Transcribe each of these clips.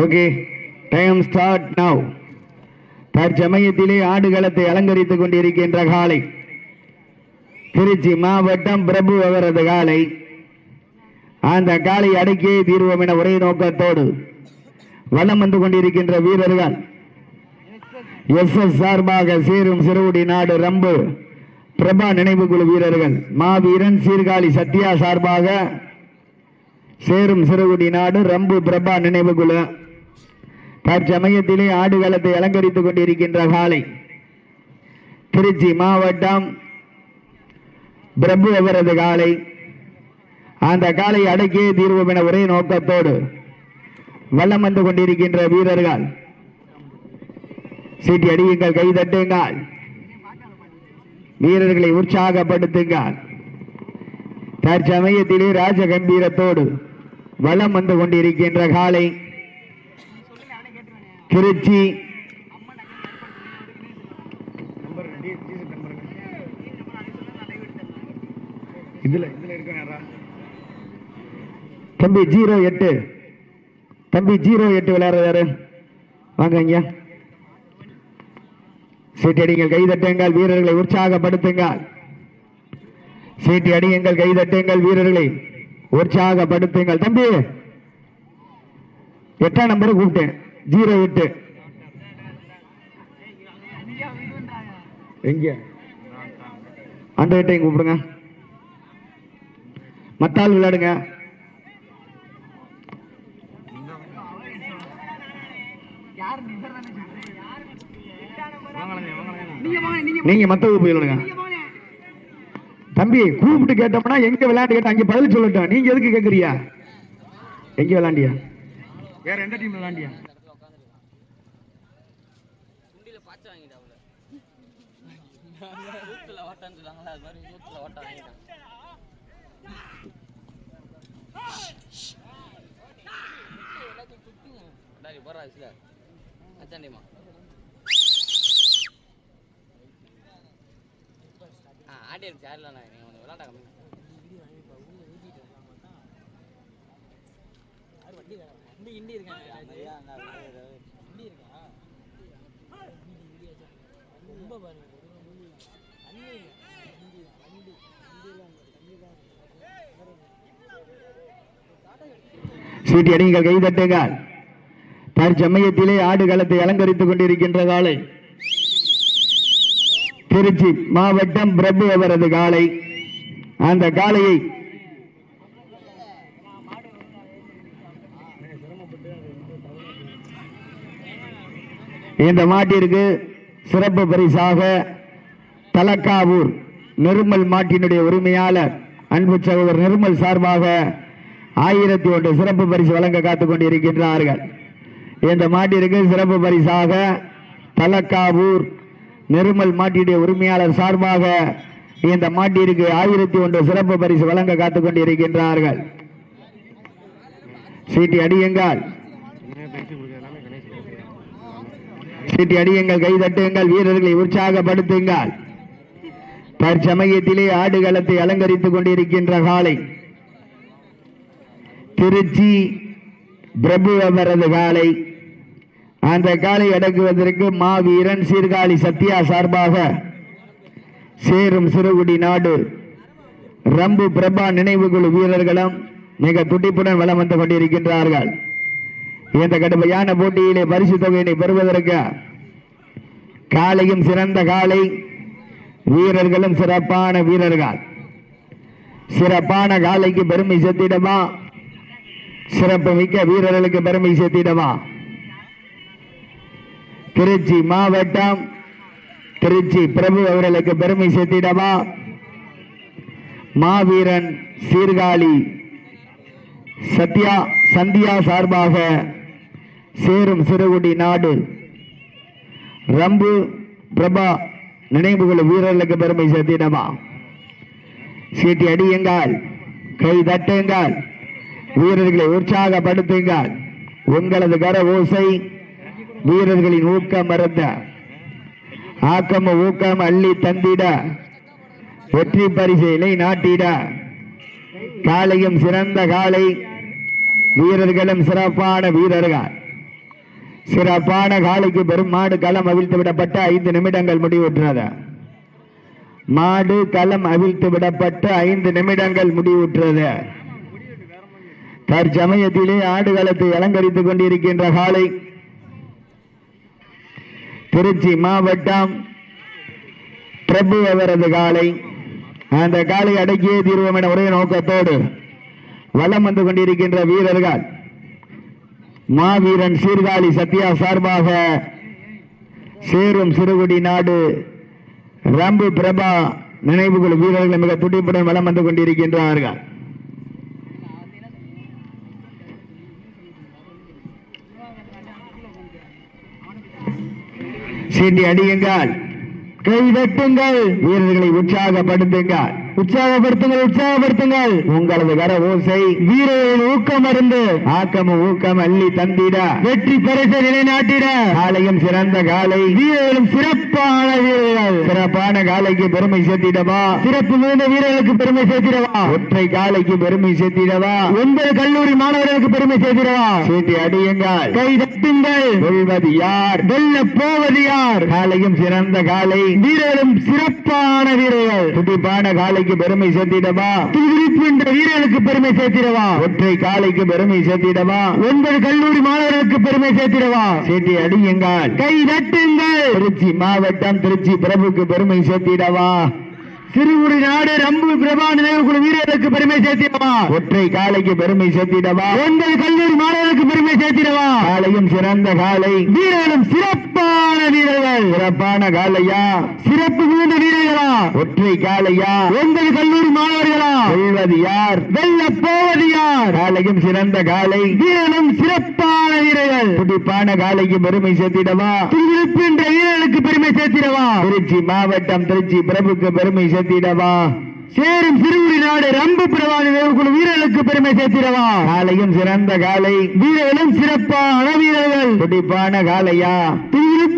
Okay time start now தற்சமயத்திலே ஆடுகளத்தை அலங்கரித்துக் கொண்டிருக்கின்ற காலை. திருச்சி மாவட்டம் பிரபு அவரது காலை. அந்த காலை அடக்கியே தீர்வோம் என ஒரே நோக்கத்தோடு வலம் வந்து கொண்டிருக்கின்ற வீரர்கள். எஸ் எஸ் சார்பாக சேரும் சிறுகுடி நாடு ரம்பு பிரபா நினைவு குழு வீரர்கள் மாவீரன் சீர்காழி சத்யா சார்பாக சேரும் சிறுகுடி நாடு ரம்பு பிரபா நினைவு குழு. தற்சமயத்திலே ஆடுகளத்தை அலங்கரித்துக் கொண்டிருக்கின்ற காலை திருச்சி மாவட்டம் பிரபு அவரது காலை. அந்த காலை அடக்கியே தீர்வோம் என ஒரே நோக்கத்தோடு வல்லம் வந்து கொண்டிருக்கின்ற வீரர்கள். சீட்டி அடியுங்கள் கை தட்டுங்கள். வீரர்களை உற்சாகப்படுத்துங்கள். தற்சமயத்திலே ராஜ கம்பீரத்தோடு வலம் வந்து கொண்டிருக்கின்ற காலை திருச்சி. தம்பி ஜீரோ எட்டு. தம்பி ஜீரோ எட்டு விளையாடுறாரு. வாங்க ஐயா சீட்டி அடிங்கள் கைதட்டுங்கள் வீரர்களை உற்சாகப்படுத்துங்கள். சீட்டி அடியுங்கள் கைதட்டுங்கள் வீரர்களை உற்சாகப்படுத்துங்கள். தம்பி எட்டாம் நம்பரை கூப்பிட்டேன். ஜீரோ எட்டு. எங்க? அந்த எட்டையும் கூப்பிடுங்க. மத்தால் விளையாடுங்க. நீங்க மத்த போய் விளையாடுங்க தம்பி கூப்பிட்டு கேட்டோம்னா எங்க விளையாண்டு கேட்டா அங்க பதில் சொல்லட்டும் நீங்க எதுக்கு கேக்குறியா எங்க விளையாண்டியா? வேற எந்த டீம் விளையாண்டியா? குண்டில பாய்ச்ச ஆ இருக்கு அடிச்சு நான் நீங்க ஒன்று விளாட கம்மி. வண்டி இண்டி இருக்காங்க இண்டி இருக்கா ரொம்ப பாருங்க தண்ணி வண்டி வண்டி சீட்டி அடிங்கள் கைதட்டுங்கள். தற்சமயத்திலே ஆடுகளத்தை அலங்கரித்துக் கொண்டிருக்கின்ற காலை திருச்சி மாவட்டம் பிரபு அவரது காலை. அந்த காளையை இந்த மாட்டிற்கு சிறப்பு பரிசாக தலக்காவூர் நிர்மல் மாட்டினுடைய உரிமையாளர் அன்பு சகோதரர் நிர்மல் சார்பாக ஆயிரத்தி ஒன்று சிறப்பு பரிசு வழங்க காத்துக் கொண்டிருக்கின்றார்கள். இந்த மாட்டிற்கு சிறப்பு பரிசாக தலக்காவூர் நிர்மல் மாட்டியுடைய உரிமையாளர் சார்பாக இந்த மாட்டிற்கு ஆயிரத்தி ஒன்று சிறப்பு பரிசு வழங்க காத்துக் கொண்டிருக்கின்றார்கள். சீட்டி அடியுங்கள். சீட்டி அடியுங்கள் கைதட்டுங்கள் வீரர்களை உற்சாகப்படுத்துங்கள். தற்சமயத்திலே ஆடுகளத்தை அலங்கரித்துக் கொண்டிருக்கின்ற காலை. திருச்சி பிரபு அவரது காலை. அந்த காலை அடக்குவதற்கு மாவீரன் சீர்காழி சத்யா சார்பாக. சேரும் சிறுகுடி நாடு. ரம்பு பிரபா நினைவுக்குழு வீரர்களும் மிக துடிப்புடன் வளம் வந்து கொண்டிருக்கின்றார்கள். இந்த கடுமையான போட்டியிலே பரிசு தொகையினை பெறுவதற்கு காலையும் சிறந்த காலை வீரர்களும் சிறப்பான வீரர்கள். சிறப்பான காலைக்கு பெருமை சேர்த்திடமா சிறப்பு மிக்க வீரர்களுக்கு பெருமை சேர்த்திடமா திருச்சி மாவட்டம் திருச்சி பிரபு அவர்களுக்கு பெருமை சேர்த்திடவா? மாவீரன் சீர்காழி சத்யா சந்தியா சார்பாக சேரும் சிறுகுடி நாடு. ரம்பு பிரபா நினைவுகள் வீரர்களுக்கு பெருமை சேர்த்திடமா சீட்டி அடியுங்கள் கை தட்டுங்கள் வீரர்களை உற்சாகப்படுத்துங்கள். உங்களது கர ஓசை வீரர்களின் ஊக்கம் மறந்த ஆக்கம ஊக்கம் அள்ளி தந்திட வெற்றி பரிசையினை நாட்டிட. காளையும் சிறந்த காளை வீரர்களும் சிறப்பான வீரர்கள். சிறப்பான காளைக்கு பெரும் மாடு களம் அவிழ்த்து விடப்பட்ட ஐந்து நிமிடங்கள் முடிவுற்றது. மாடு களம் அவிழ்த்து விடப்பட்ட ஐந்து நிமிடங்கள் முடிவுற்றது. தற்சமயத்திலே ஆடுகளத்தை அலங்கரித்துக் கொண்டிருக்கின்ற காலை திருச்சி மாவட்டம் பிரபு அவரது காலை. அந்த காலை அடக்கியே தீர்வோம் என ஒரே நோக்கத்தோடு வலம் வந்து கொண்டிருக்கின்ற வீரர்கள். மாவீரன் சீர்காழி சத்யா சார்பாக சேரும் சிறுகுடி நாடு ரம்பு பிரபா நினைவுகள் வீரர்கள் மிக துடிப்புடன் வலம் வந்து கொண்டிருக்கின்றார்கள். சீண்டி அடியுங்கள். கை வெட்டுங்கள். வீரர்களை உற்சாகப்படுத்துங்கள். உற்சாகப்படுத்துங்கள் உற்சாகப்படுத்துங்கள். உங்களது கர ஓசை வீரர்களின் ஊக்கம் அருந்து. ஆக்கமும் ஊக்கம் அள்ளி தந்திட. வெற்றி பரிசை நிலைநாட்டிட. காலையும் சிறந்த காலை. வீரர்களும் சிறப்பான வீரர்கள். சிறப்பான காலைக்கு பெருமை சேர்த்திடவா? சிறப்பு மிகுந்த வீரர்களுக்கு பெருமை சேர்த்திடவா? ஒற்றை காலைக்கு பெருமை சேர்த்திடவா? ஒன்பது கல்லூரி மாணவர்களுக்கு பெருமை சேர்த்திடவா? சேர்த்தி அடியுங்கள். கை தட்டுங்கள். கொள்வது யார்? வெல்ல போவது யார்? காலையும் சிறந்த காலை. வீரர்களும் சிறப்பான வீரர்கள். துடிப்பான காலைக்கு பெருமை சேர்த்திடவா? துடிப்பு என்ற வீரர்களுக்கு பெருமை சேர்த்திடவா? ஒற்றை காலைக்கு பெருமை சேர்த்திடவா? ஒன்பது கல்லூரி மாணவர்களுக்கு பெருமை சேர்த்திடவா? சீட்டி அடியுங்கள். கை தட்டுங்கள். திருச்சி மாவட்டம் திருச்சி பிரபுக்கு பெருமை சேர்த்திடவா? சிறுகுடி நாடு ரம்பு பிரபா நினைவுக்குழு வீரர்களுக்கு பெருமை சேர்த்திடவா? ஒற்றை காலைக்கு பெருமை சேர்த்திடவா? ஒன்பது கல்லூரி மாணவர்களுக்கு பெருமை சேர்த்திடவா? காலையும் சிறந்த காலை வீரர்களும் சிறப்பான வீரர்கள். சிறப்பான காலையா சிறப்பு மிகுந்த வீரர்களா? ஒற்றை காலையா ஒன்பது கல்லூரி மாணவர்களா? வெல்வது யார்? வெல்ல போவது யார்? காலையும் சிறந்த காலை வீரர்களும் சிறப்பான வீரர்கள். துடிப்பான காலைக்கு பெருமை சேர்த்திடவா? துடிப்பு என்ற வீரர்களுக்கு பெருமை சேர்த்திடவா? திருச்சி மாவட்டம் திருச்சி பிரபுக்கு பெருமை சேர்த்திடவா. சேரும் சிறுகுடி நாடு ரம்பு பிரவாணி வேவுக்குழு வீரர்களுக்கு பெருமை சேர்த்திடவா. காலையும் சிறந்த காலை. வீரர்களும் சிறப்பான வீரர்கள் துடிப்பான காலையா.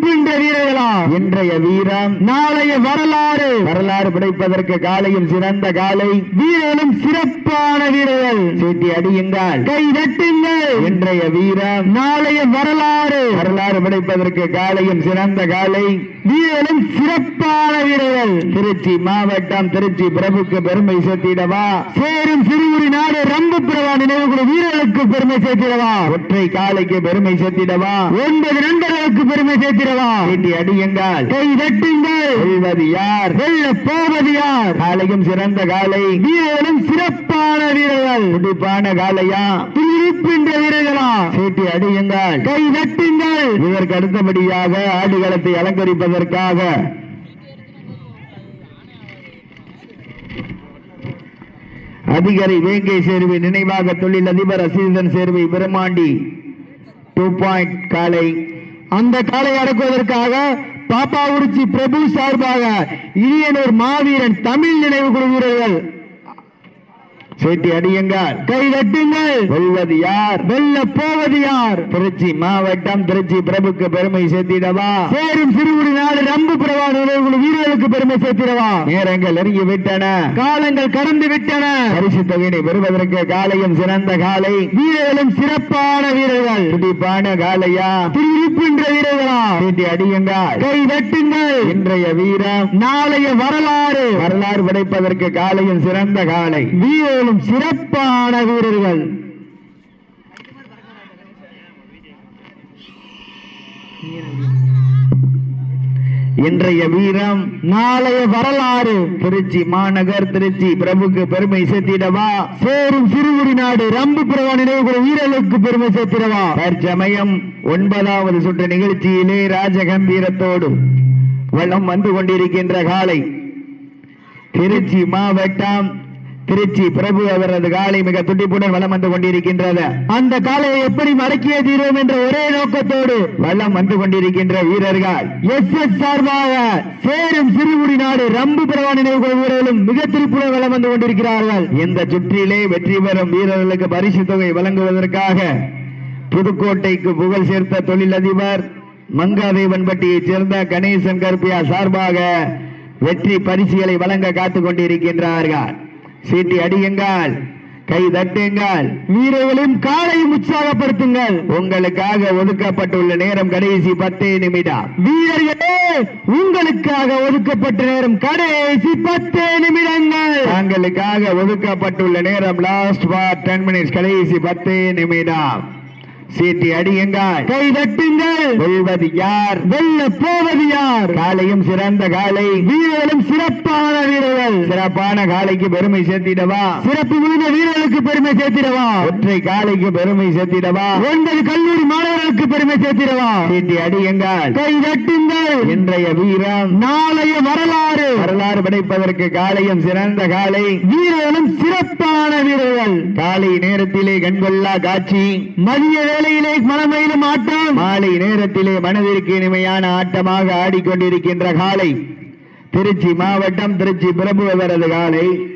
திருப்பின்ற வீரர்களா? இன்றைய வீரம் நாளைய வரலாறு. வரலாறு படைப்பதற்கு காலையும் சிறந்த காலை. வீரர்களும் சிறப்பான வீரர்கள். சீட்டி அடியுங்கள். கை தட்டுங்கள். இன்றைய வீரம் நாளைய வரலாறு. வரலாறு படைப்பதற்கு காலையும் சிறந்த காலை. வீரர்களும் சிறப்பான வீரர்கள். திருச்சி மாவட்டம் திருச்சி பிரபுக்கு பெருமை சேர்த்திடவா? சேரும் சிறுகுடி நாடு ரம்பு பிரவா நினைவுக்குழு வீரர்களுக்கு பெருமை சேர்த்திடவா? ஒற்றை காலைக்கு பெருமை சேர்த்திடவா? ஒன்பது நண்பர்களுக்கு பெருமை சேர்த்திடவா சீட்டி அடியுங்கள். கை தட்டுங்கள் வெல்வது யார்? வெல்ல போவது யார்? காலையும் சிறந்த காலை. வீரர்களும் சிறப்பான வீரர்கள். துடிப்பான காலையா? துடிப்பின்ற வீரர்களா? சீட்டி அடியுங்கள். கை தட்டுங்கள் இதற்கு அடுத்தபடியாக ஆடுகளத்தை அலங்கரிப்பதற்காக. அதிகாரி வேங்கை சேர்வை நினைவாக தொழில் அதிபர் அசீதன் சேர்வை பிரமாண்டி டூ பாயிண்ட் காலை. அந்த காலை அடக்குவதற்காக பாப்பாவுரிச்சி பிரபு சார்பாக இனியனூர் மாவீரன் தமிழ் நினைவு குழு வீரர்கள் சேட்டி அடியுங்கள் கை தட்டுங்கள் வெல்வது யார்? வெல்ல போவது யார்? திருச்சி மாவட்டம் திருச்சி பிரபுக்கு பெருமை சேர்த்திடவா? சேரும் சிறுகுடி நாடு ரம்பு பிரபா வீரர்களுக்கு பெருமை சேர்த்திடவா? நேரங்கள் நெருங்கி விட்டன. காலங்கள் கடந்து விட்டன. பரிசு தொகையினை பெறுவதற்கு காலையும் சிறந்த காலை. வீரர்களும் சிறப்பான வீரர்கள். துடிப்பான காலையா? திருப்பின்ற வீரர்களா? சேட்டி அடியுங்கள் கை தட்டுங்கள் இன்றைய வீரம். நாளைய வரலாறு. வரலாறு படைப்பதற்கு காலையும் சிறந்த காலை. வீரர்களும் மிகவும் சிறப்பான வீரர்கள். இன்றைய வீரம் நாளைய வரலாறு. திருச்சி மாநகர் திருச்சி பிரபுக்கு பெருமை சேர்த்திடவா? சேரும் சிறுகுடி நாடு ரம்பு பிரவா நினைவுக்குழு வீரலுக்கு பெருமை சேர்த்திடவா? தற்சமயம் ஒன்பதாவது சுற்று நிகழ்ச்சியிலே ராஜகம்பீரத்தோடு வளம் வந்து கொண்டிருக்கின்ற காலை. திருச்சி மாவட்டம் திருச்சி பிரபு அவரது காலை மிக துடிப்புடன் வலம் வந்து கொண்டிருக்கின்றது. அந்த காலையை எப்படி மடக்கிய தீர்வோம் என்ற ஒரே நோக்கத்தோடு வலம் வந்து கொண்டிருக்கின்ற வீரர்கள். எஸ் எஸ் சார்பாக சேரும் சிறுகுடி நாடு ரம்பு பிரவா நினைவு வீரர்களும் மிக திருப்புடன் வலம் வந்து கொண்டிருக்கிறார்கள். இந்த சுற்றிலே வெற்றி பெறும் வீரர்களுக்கு பரிசு தொகை வழங்குவதற்காக புதுக்கோட்டைக்கு புகழ் சேர்த்த தொழிலதிபர் மங்காதேவன்பட்டியைச் சேர்ந்த கணேசன் கருப்பியா சார்பாக வெற்றி பரிசுகளை வழங்க காத்துக் கொண்டிருக்கின்றார்கள். சீட்டி அடியுங்கள் கை தட்டுங்கள். வீரர்களும் காலையும் உற்சாகப்படுத்துங்கள். உங்களுக்காக ஒதுக்கப்பட்டுள்ள நேரம் கடைசி பத்து நிமிடம். வீரர்களே உங்களுக்காக ஒதுக்கப்பட்ட நேரம் கடைசி பத்து நிமிடங்கள். தங்களுக்காக ஒதுக்கப்பட்டுள்ள நேரம் லாஸ்ட் ஃபார் டென் மினிட்ஸ் கடைசி பத்து நிமிடம். சீட்டி அடியுங்கள். கை தட்டுங்கள். வெல்வது யார்? வெல்ல போவது யார்? காலையும் சிறந்த காலை. வீரர்களும் சிறப்பான வீரர்கள். சிறப்பான காலைக்கு பெருமை சேர்த்திடவா? சிறப்பு மிகுந்த வீரர்களுக்கு பெருமை சேர்த்திடவா? ஒற்றை காலைக்கு பெருமை சேர்த்திடவா? ஒன்பது கல்லூரி மாணவர்களுக்கு பெருமை சேர்த்திடவா? சீட்டி அடியுங்கள். கை தட்டுங்கள். இன்றைய வீரம். நாளைய வரலாறு. வரலாறு படைப்பதற்கு காலையும் சிறந்த காலை. வீரர்களும் சிறப்பான வீரர்கள். காலை நேரத்திலே கண்கொள்ளா காட்சி. மதிய வேளையிலே மனமயிலும் ஆட்டம் மாலை நேரத்திலே மனதிற்கு இனிமையான ஆட்டமாக ஆடிக்கொண்டிருக்கின்ற காலை திருச்சி மாவட்டம் திருச்சி பிரபுவரது காலை.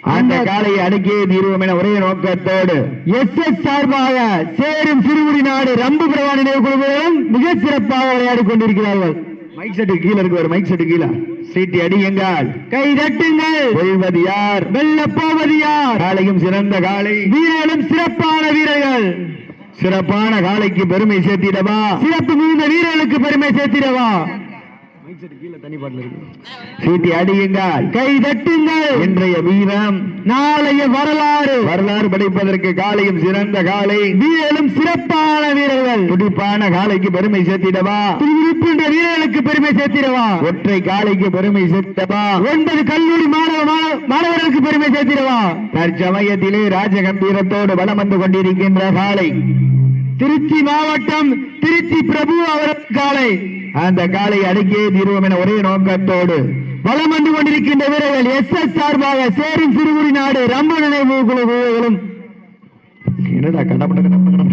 அந்த காலையை அடக்கியே தீர்வோம் என ஒரே நோக்கத்தோடு. எஸ் எஸ் சார்பாக சேரும் சிறுகுடி நாடு ரம்பு பிரபா நினைவு குழுவினரும் மிக சிறப்பாக விளையாடிக் கொண்டிருக்கிறார்கள். மைக் செட்டு கீழே இருக்கு ஒரு மைக் செட்டு கீழே. சீட்டி அடியுங்கள். கை தட்டுங்கள். வெல்வது யார்? வெல்ல போவது யார்? காலையும் சிறந்த காலை. வீரர்களும் சிறப்பான வீரர்கள். சிறப்பான காலைக்கு பெருமை சேர்த்திடவா? சிறப்பு மிகுந்த வீரர்களுக்கு பெருமை சேர்த்திடவா? சீட்டி அடியுங்கள். கை தட்டுங்கள். இன்றைய வீரம் நாளைய வரலாறு. வரலாறு படைப்பதற்கு காலையும் சிறந்த காலை. வீரர்களும் சிறப்பான வீரர்கள். துடிப்பான காலைக்கு பெருமை சேர்த்திடவா? துடிப்புன்ற வீரர்களுக்கு பெருமை சேர்த்திடவா? ஒற்றை காலைக்கு பெருமை சேர்த்திடவா ஒன்பது கல்லூரி மாணவ மாணவ- மாணவர்களுக்கு பெருமை சேர்த்திடவா? தற்சமயத்திலே ராஜகம்பீரத்தோடு வலம் வந்து கொண்டிருக்கின்ற காலை. திருச்சி மாவட்டம் திருச்சி பிரபு அவர் காலை. அந்த காலை அடக்கியே தீர்வோம் என ஒரே நோக்கத்தோடு வலம் வந்து கொண்டிருக்கின்ற வீரர்கள் எஸ் எஸ் சார்பாக சேரும் சிறுகுடி நாடு ரம்ப நினைவு குழு வீரர்களும். என்னடா கடப்பட கடப்பட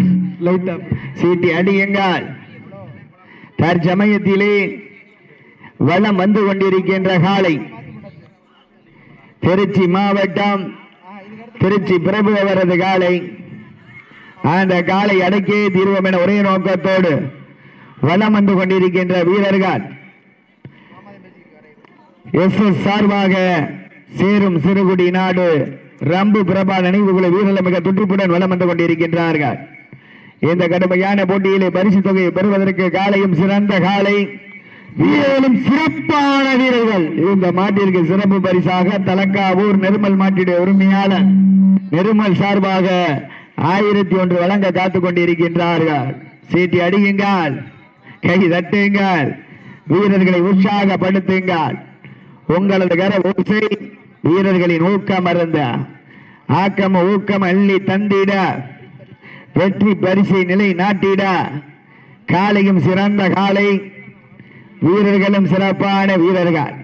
லைட்டா சீட்டி அடியுங்கள். தற்சமயத்திலே வலம் வந்து கொண்டிருக்கின்ற காலை திருச்சி மாவட்டம் திருச்சி பிரபு அவரது காலை. அந்த காலை அடக்கே தீர்வோம் என ஒரே நோக்கத்தோடு வலம் வந்து கொண்டிருக்கின்ற வீரர்கள். எஸ் எஸ் சார்பாக சேரும் சிறுகுடி நாடு ரம்பு பிரபா நினைவுகளை வீரர்கள் மிக துடிப்புடன் வலம் வந்து கொண்டிருக்கின்றார்கள் இந்த கடுமையான போட்டியிலே பரிசு தொகையை பெறுவதற்கு காலையும் சிறந்த காலை. வீரர்களும் சிறப்பான வீரர்கள். இந்த மாட்டிற்கு சிறப்பு பரிசாக தலக்காவூர் நெருமல் மாட்டிடைய உரிமையாளர் நெருமல் சார்பாக ஆயிரத்தி ஒன்று வழங்க காத்துக் கொண்டிருக்கின்றார்கள் சீட்டி அடியுங்கள். கை தட்டுங்கள். வீரர்களை உற்சாகப்படுத்துங்கள். உங்களது கர ஓசை வீரர்களின் ஊக்கம் அருந்த. ஆக்கம் ஊக்கம் அள்ளி தந்திட. வெற்றி பரிசை நிலை நாட்டிட. காலையும் சிறந்த காலை. வீரர்களும் சிறப்பான வீரர்கள்.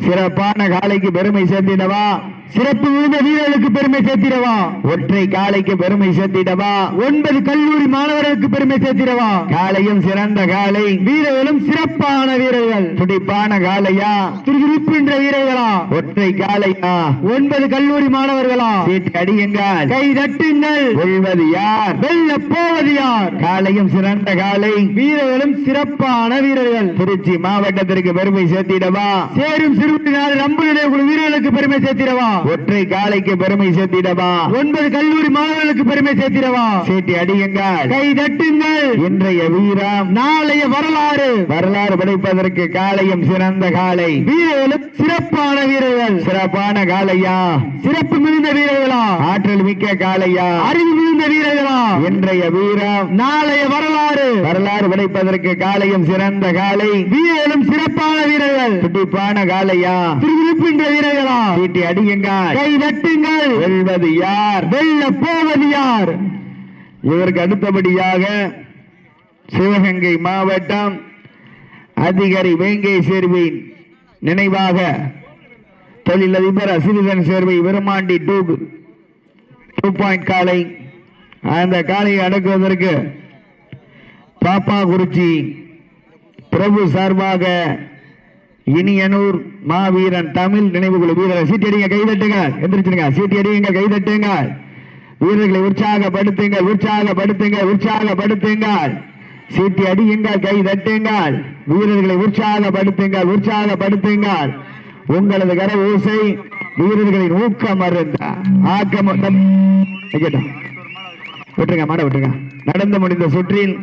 சிறப்பான காலைக்கு பெருமை சேர்ந்திடவா? சிறப்பு மிகுந்த வீரர்களுக்கு பெருமை சேர்த்திடவா? ஒற்றை காலைக்கு பெருமை சேர்த்திடவா? ஒன்பது கல்லூரி மாணவர்களுக்கு பெருமை சேர்த்திடவா? காலையும் சிறந்த காலை வீரர்களும் சிறப்பான வீரர்கள். துடிப்பான காலையா துடிதுடிப்புன்ற வீரர்களா? ஒற்றை காலையா ஒன்பது கல்லூரி மாணவர்களா? சீட்டு அடியுங்கள். கை தட்டுங்கள். வெல்வது யார்? வெல்ல போவது யார்? காலையும் சிறந்த காலை வீரர்களும் சிறப்பான வீரர்கள். திருச்சி மாவட்டத்திற்கு பெருமை சேர்த்திடவா? சேரும் சிறுவனார் நம்புடைய வீரர்களுக்கு பெருமை சேர்த்திடவா? ஒற்றை காலைக்கு பெருமை சேர்த்திடவா? ஒன்பது கல்லூரி மாணவர்களுக்கு பெருமை சேர்த்திடவா? சீட்டி அடியுங்கள். கை தட்டுங்கள். இன்றைய வீரம். நாளைய வரலாறு. வரலாறு படைப்பதற்கு காலையும் சிறந்த காலை வீரர்களும் சிறப்பான வீரர்கள் சிறப்பான காலையா சிறப்பு மிகுந்த வீரர்களா? ஆற்றல் மிக்க காலையா அறிவு மிகுந்த வீரர்களா? இன்றைய வீரம் நாளைய வரலாறு. வரலாறு படைப்பதற்கு காலையும் சிறந்த காலை வீரர்களும் சிறப்பான வீரர்கள். துடிப்பான காலையா திருவிழிப்பின்ற வீரர்களா? சீட்டி அடியுங்கள். கை தட்டுங்கள். வெல்வது யார்? வெல்ல போவது யார்? இதற்கு அடுத்தபடியாக சிவகங்கை மாவட்டம் அதிகாரி வேங்கை சேர்வின் நினைவாக தொழிலதிபர் அசிரிதன் Servai Virumandi two two point காலை. அந்த காலையை அடக்குவதற்கு பாப்பாக்குறிச்சி பிரபு சார்பாக இனியனூர் மாவீரன் தமிழ் நினைவுக்குழு வீரர் சீட்டடிங்க கைதட்டுங்க எந்திரிச்சிருங்க. சீட்டடிங்க கைதட்டுங்க வீரர்களை உற்சாகப்படுத்துங்கள் உற்சாகப்படுத்துங்கள் உற்சாகப்படுத்துங்கள். சீட்டி அடியுங்கள் கை தட்டுங்கள். வீரர்களை உற்சாகப்படுத்துங்கள் உற்சாகப்படுத்துங்கள். உங்களது கர ஓசை வீரர்களின் ஊக்கம் அருந்தா ஆக்கம் விட்டுருங்க மாட விட்டுருங்க. நடந்து முடிந்த சுற்றில்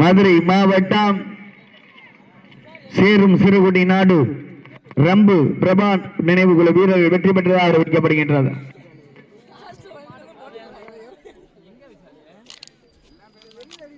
மதுரை மாவட்டம் சேரும் சிறுகுடி நாடு ரம்பு பிரபாத் நினைவுக்குழு வீரர்கள் வெற்றி பெற்றதாக அறிவிக்கப்படுகின்றது.